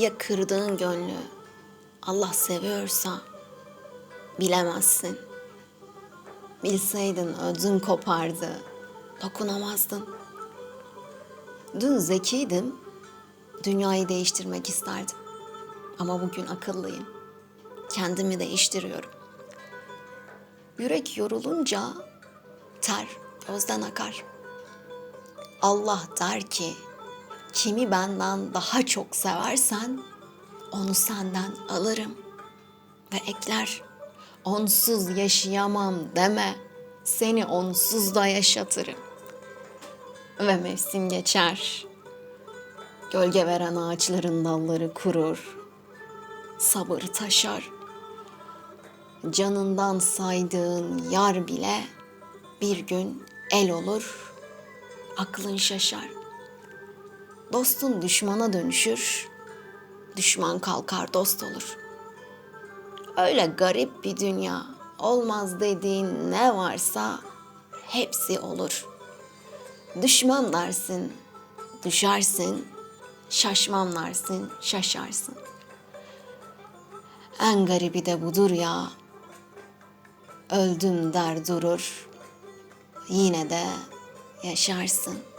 Ya kırdığın gönlü Allah seviyorsa bilemezsin. Bilseydin ödün kopardı, dokunamazdın. Dün zekiydim, dünyayı değiştirmek isterdim. Ama bugün akıllıyım. Kendimi değiştiriyorum. Yürek yorulunca ter gözden akar. Allah der ki, kimi benden daha çok seversen onu senden alırım ve ekler. Onsuz yaşayamam deme, seni onsuz da yaşatırım. Ve mevsim geçer. Gölge veren ağaçların dalları kurur. Sabır taşar. Canından saydığın yar bile bir gün el olur, aklın şaşar. Dostun düşmana dönüşür, düşman kalkar dost olur. Öyle garip bir dünya, olmaz dediğin ne varsa hepsi olur. Düşman dersin, düşersin, şaşmam dersin, şaşarsın. En garibi de budur ya, öldüm der durur, yine de yaşarsın.''